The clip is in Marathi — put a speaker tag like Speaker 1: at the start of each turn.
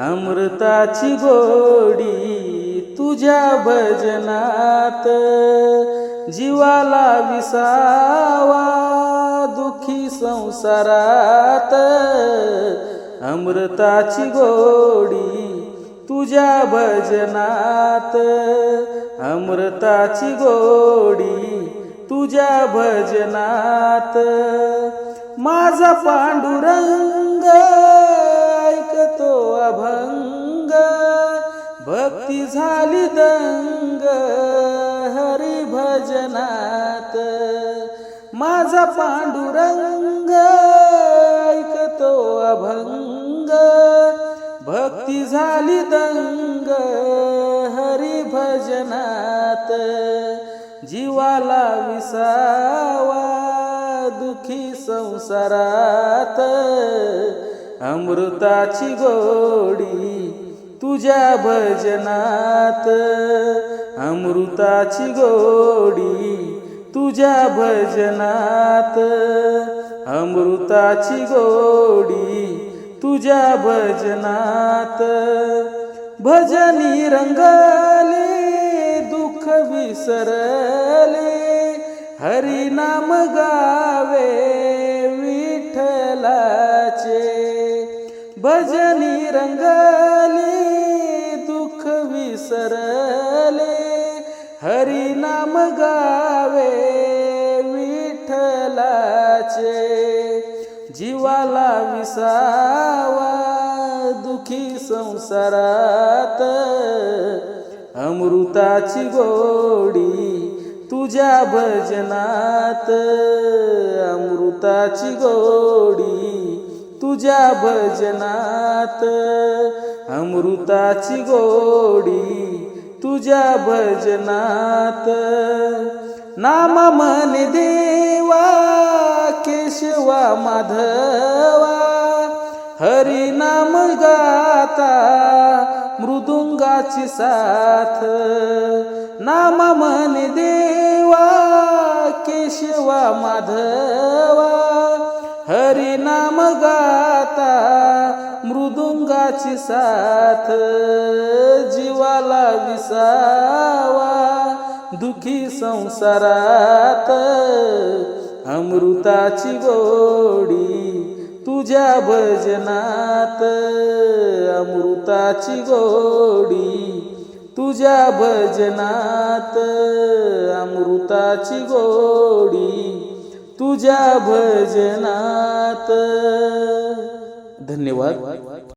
Speaker 1: अमृताची गोडी तुझ्या भजनात. जीवाला विसावा दुखी संसारात. अमृताची गोडी तुझ्या भजनात. अमृताची गोडी तुझ्या भजनात. माझा पांडुरंग भक्ती झाली दंग हरी भजनात. माझा पांडुरंग ऐकतो अभंग. भक्ती झाली दंग हरी भजनात. जीवाला विसावा दुखी संसारात. अमृताची गोडी तुझ्या भजनात अमृताची गोडी तुझ्या भजनात अमृताची गोडी तुझ्या भजनात भजनी रंगले दुःख विसरले हरिनाम गा भजनी रंगले दुःख विसरले. हरी नाम गावे विठ्ठलाचे. जीवाला विसावा दुखी संसारात. अमृताची गोडी तुझ्या भजनात. अमृताची गोडी तुझ्या भजनात अमृताची गोडी तुझ्या भजनात. नाम मन देवा केशवा माधवा हरी नाम गाता मृदुंगाची साथ. नाम मन देवा केशवा माधवा हरी नाम गाता मृदुंगाची साथ जीवाला विसावा दुखी संसारात अमृताची गोडी तुझ्या भजनात अमृताची गोडी तुझ्या भजनात अमृताची गोडी तुझ्या भजनात. धन्यवाद.